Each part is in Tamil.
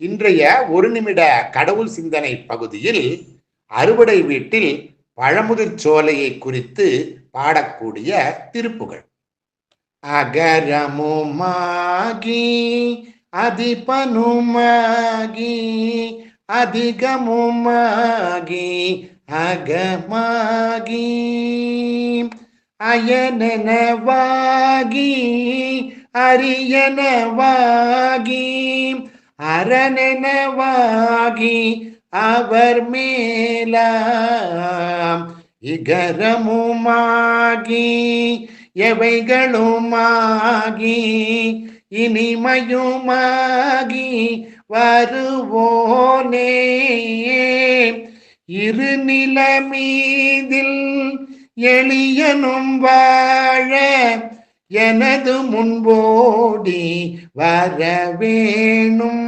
இன்றைய ஒரு நிமிட கடவுள் சிந்தனை பகுதியில் அறுவடை வீட்டில் பழமுதிர் சோலையை குறித்து பாடக்கூடிய திருப்புகள். அகரமுமாகி அதிபனுமாகி அதிகமுமாகி அகமாகி அயனனவாகி அரியனவாகி அரணனவாகி அவர் மேலாம் இகரமுமாகி எவைகளுமாகி இனிமையுமாகி வருவோனே. இரு நிலமீதில் எளியனும் வாழ எனது முன்போடி வரவேணும்.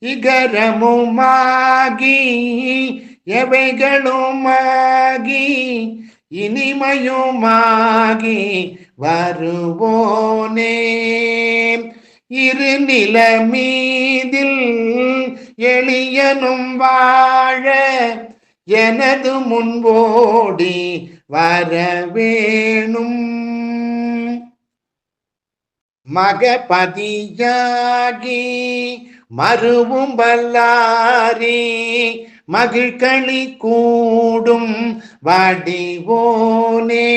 இகரமுமாகி எவைகளுமாகி இனிமையுமாகி வருவோனே. இரு நிலமீதில் எளியனும் வாழ எனது முன்போடி வரவேணும். மகபதியாகி மறுவும் வல்லாரி மகிழ்களி கூடும் வடிவோனே.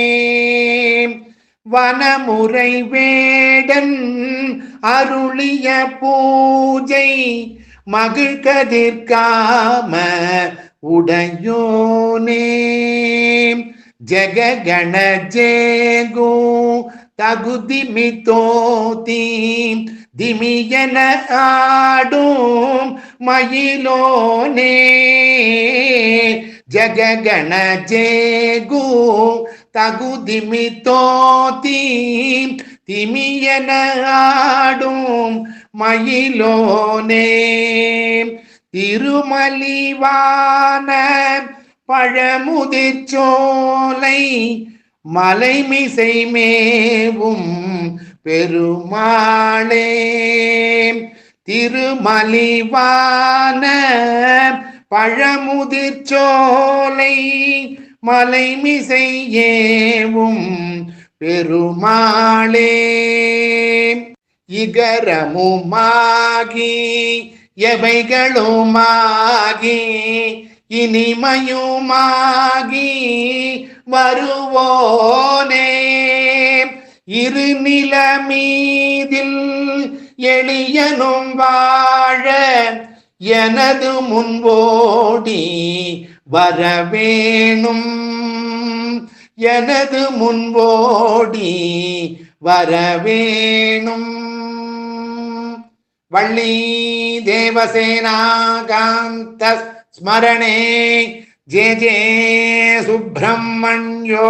வனமுறை வேடன் அருளிய பூஜை மகிழ்கதிர்காம உடையோனே. ஜெகண ஜேகோ தகுதி மிதோதி திமியன ஆடும் மயிலோனே. ஜககண ஜேகு தகுதி மிதோதி திமியன ஆடும் மயிலோனே. திருமலிவான பழமுதிர்ச்சோலை மலைமிசை மேவும் பெருமாளே. திருமலிவான பழமுதிர்ச்சோலை மலைமிசை ஏவும் பெருமாளே. இகரமுமாகி எவைகளுமாகி இனிமயுமாகி வருவோனே. இரு நிலமீதில் எளியனும் வாழ எனது முன்போடி வரவேணும். எனது முன்போடி வரவேணும். வள்ளி தேவசேனா காந்தஸ் स्मरणे जे जे सुब्रह्मण्यो।